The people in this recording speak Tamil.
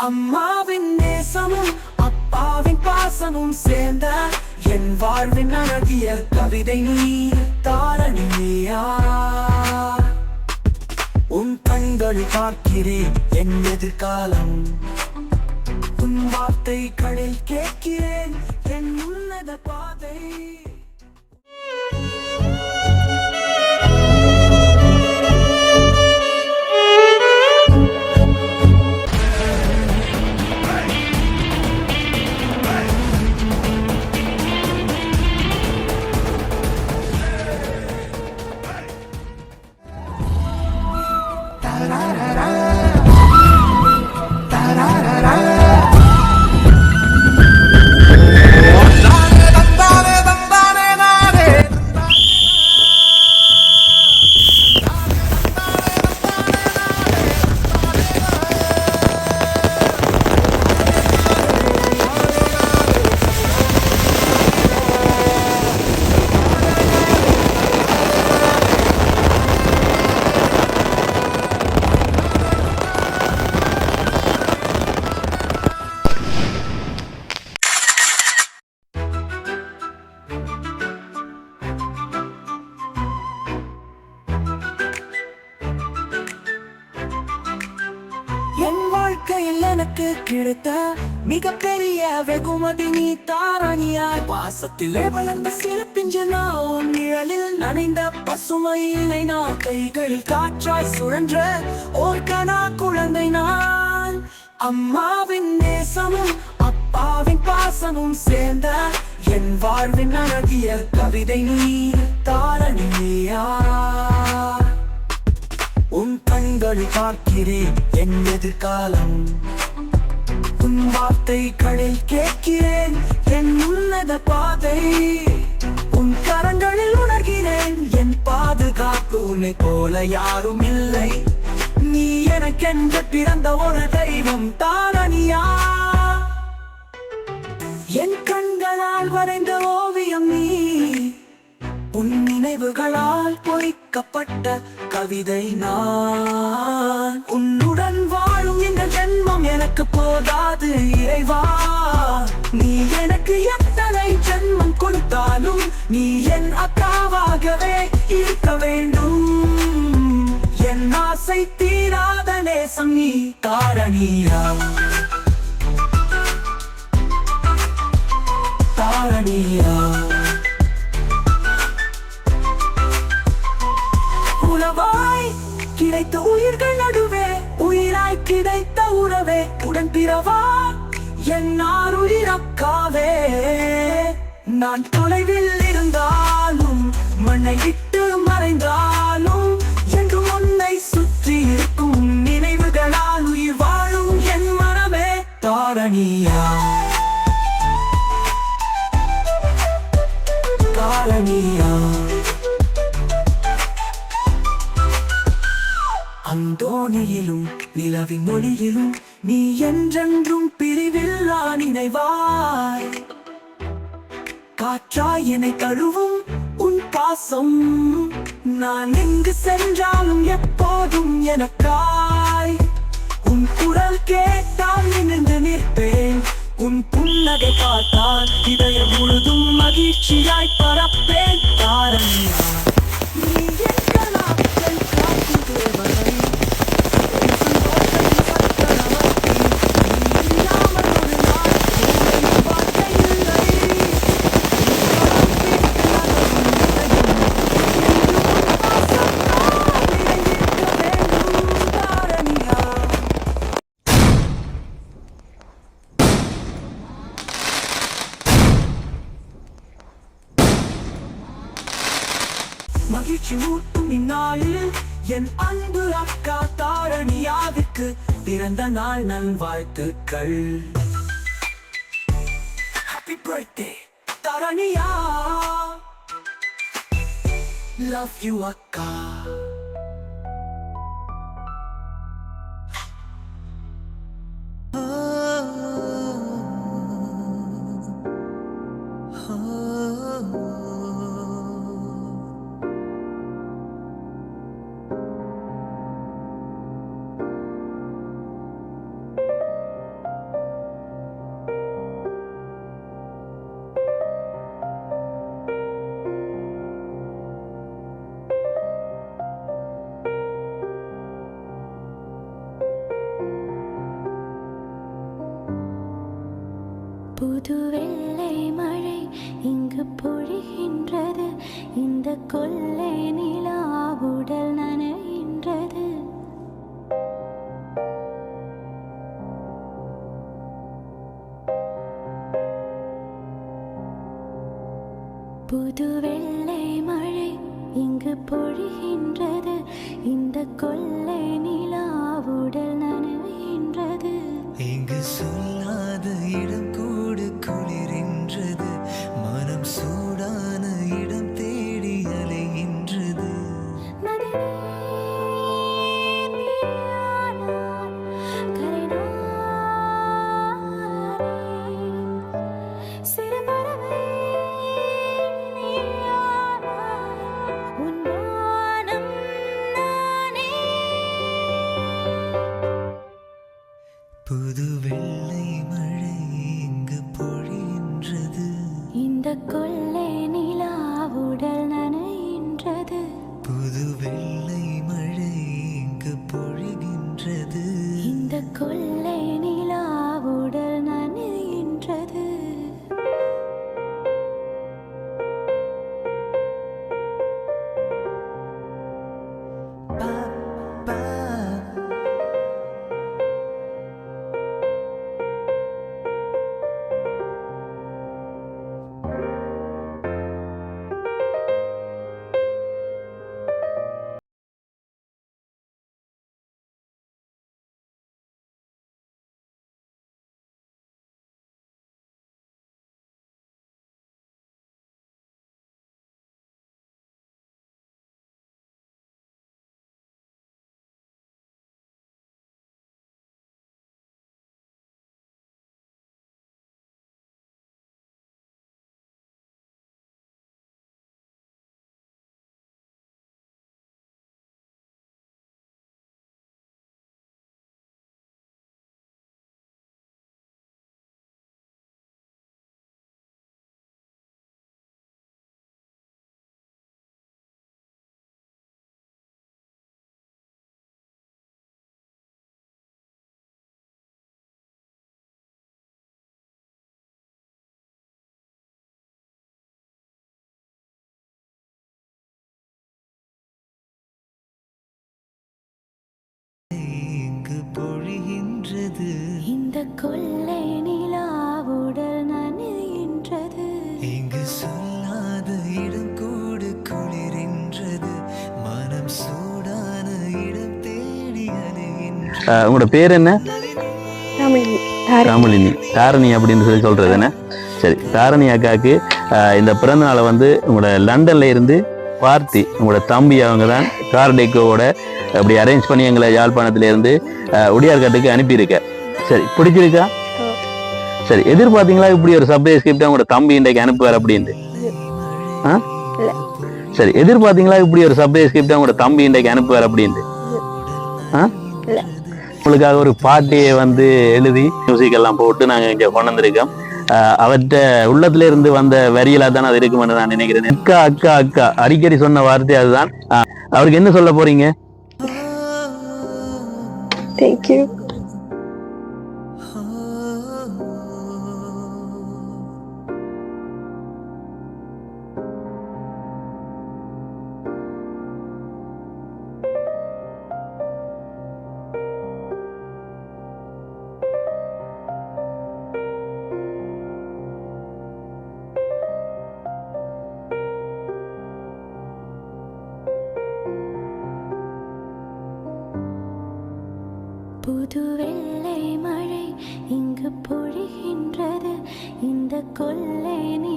அம்மாவின் நேசமும் அப்பாவின் பாசமும் சேர்ந்த என் வாழ்வின் அழகிய கவிதை நீ தாரணியா உன் கண்கள் பார்க்கிறேன் என் எதிர்காலம். உன் வார்த்தைகளில் கேட்கிறேன் என் உன்னத பாதை. என் வாழ்க்கையில் எனக்கு கிடைத்த மிகப்பெரிய வெகுமதி நீ தாரணியாய் பாசத்திலே வளர்ந்த சிறப்பிஞ்சனா உன் நிழலில் நனைந்த பசுமையினை நான் கைகள் காற்றாய் சுழன்ற ஓர்கனா குழந்தை நான். அம்மாவின் நேசமும் அப்பாவின் பாசமும் சேர்ந்த என் வாழ்வின் அழகிய கவிதை நீ தாரணியா கண்கள் பார்க்கிறேன். என் எதிர்காலம். உன் வார்த்தைகளில் கேட்கிறேன். என் உன்னத பாதை. உன் கரங்களில் உணர்கிறேன். என் பாதுகாப்பு உன்னை போல யாரும் இல்லை. நீ எனக்கென்று பிறந்த ஒரு தெய்வம் தாரணியா. என் கண்களால் வரைந்த உன் நினைவுகளால் பொறிக்கப்பட்ட கவிதை நான். உன்னுடன் வாழும் இந்த ஜென்மம் எனக்கு போதாது இறைவா. நீ எனக்கு எத்தனை ஜென்மம் கொடுத்தாலும் நீ என் அக்காவாகவே இருக்க வேண்டும். என் ஆசை தீராத நேசம் நீ தாரணியா. உடன் பிறவா? என் உயிரக்காவே நான் தொலைவில் இருந்தாலும் மண்ணை விட்டு மறைந்தாலும் என்று உன்னை சுற்றி இருக்கும் நினைவுகளால் உயிர் வாழும் என் மனமே தாரணியா. தாரணியா. அந்தோணியிலும் நிலவின் மொழியிலும் நீ என்றென்றும் பிரிவில்லா நினைவாய். காற்றாய் என்னை தழுவும் உன் பாசம். நான் எங்கு சென்றாலும் எப்போதும் எனக்காய். உன் குரல் கேட்டால் நினைந்து நிற்பேன். உன் புன்னகை பார்த்தால் இதயம் முழுதும் மகிழ்ச்சியாய் பரப்பேன். தாரணியா மகிழ்ச்சி ஊட்டும் இந்நாளில். என் அன்பு அக்கா தாரணியாவிற்கு பிறந்த நாள் நல்வாழ்த்துக்கள். Happy birthday Dharaniya. Love you அக்கா. புது வெள்ளை மழை இங்கு பொழிகின்றது. இந்த கொள்ளை நிலா உடல் நனைகின்றது. புது வெள்ளை மழை இங்கு பொழிகின்றது. இந்த கொள்ளை நிலா உடல் நனைகின்றது. இங்கு சொல்லாத புது வெள்ளை இந்த கொள்ளை நிலா உடல் நனைகின்றது. இங்கு சொல்லாத இடம் கூடு குளிரின்றது. மனம் சூடான இடம் தேடி அலைகின்றது. உங்களோட பேர் என்ன? ராமலினி தாரணி அப்படின்னு சொல்லி சொல்றது என்ன? சரி தாரணி அக்காவுக்கு இந்த பிறந்த நாளை வந்து உங்களோட லண்டன்ல இருந்து பார்த்தி உங்களோட தம்பி அவங்க தான் கார் டெக்கோவோட அப்படி அரேஞ்ச் பண்ணி எங்களை யாழ்ப்பாணத்துல இருந்து ஆஹ் உடியார்காட்டுக்கு அனுப்பியிருக்க. சரி பிடிச்சிருக்கா சரி எதிர்பார்த்தீங்களா இப்படி ஒரு சர்ப்ரைஸ் கிஃப்ட் உங்களோட தம்பி இன்றைக்கு அனுப்புவார் அப்படின்ட்டு? சரி எதிர்பார்த்தீங்களா இப்படி ஒரு சர்ப்ரைஸ் கிஃப்ட் உங்களோட தம்பி இன்றைக்கு அனுப்புவார் அப்படின்ட்டு? உங்களுக்காக ஒரு பாட்டியை வந்து எழுதி மியூசிக் எல்லாம் போட்டு நாங்க இங்க கொண்டு வந்திருக்கோம் அவற்ற உள்ளத்துல இருந்து வந்த வரியில தான் அது இருக்குமென்னு நான் நினைக்கிறேன். அக்கா அக்கா அக்கா அடிக்கடி சொன்ன வார்த்தை அதுதான். அவருக்கு என்ன சொல்ல போறீங்க? Thank இங்கு பொழிகின்றது இந்த கொள்ளை நிலா உடல் நனை